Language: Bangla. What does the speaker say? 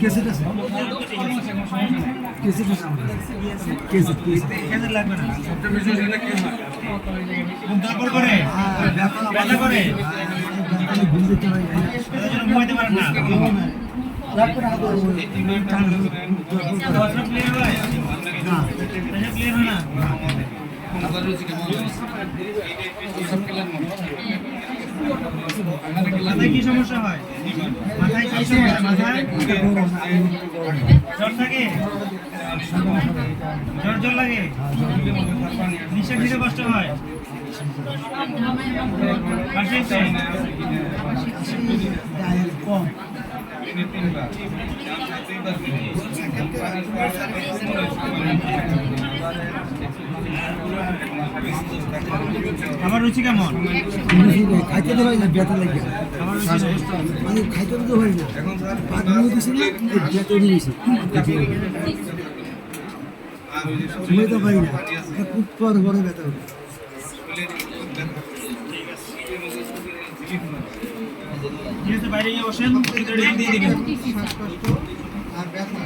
কেসেট আছে? আমার কেসেট কেসেট কেন লাগবে না ঘুম তারপর করে? ব্যথা করে? ঘুম দিতে পারি না ঘুমাইতে পারেন না না ব্যথা ক্লিয়ার হয় না ব্যথা ক্লিয়ার হয় না মাথায় কি সমস্যা হয়? মাথায় কি সমস্যা মাথায় জ্বর থাকে? জ্বর জ্বর লাগে? নিঃশ্বাস নিতে কষ্ট হয়? কম আমার রুচি কেমন? খাইতে তো হয় না ব্যথা লাগে। আমার মানে খাইতে তো হয় না। নিয়ে দিছি না ঘুমাইতে পারি না। খুব পর বড় ব্যথা হবে বাইরে গিয়ে বসেন আর ব্যথা।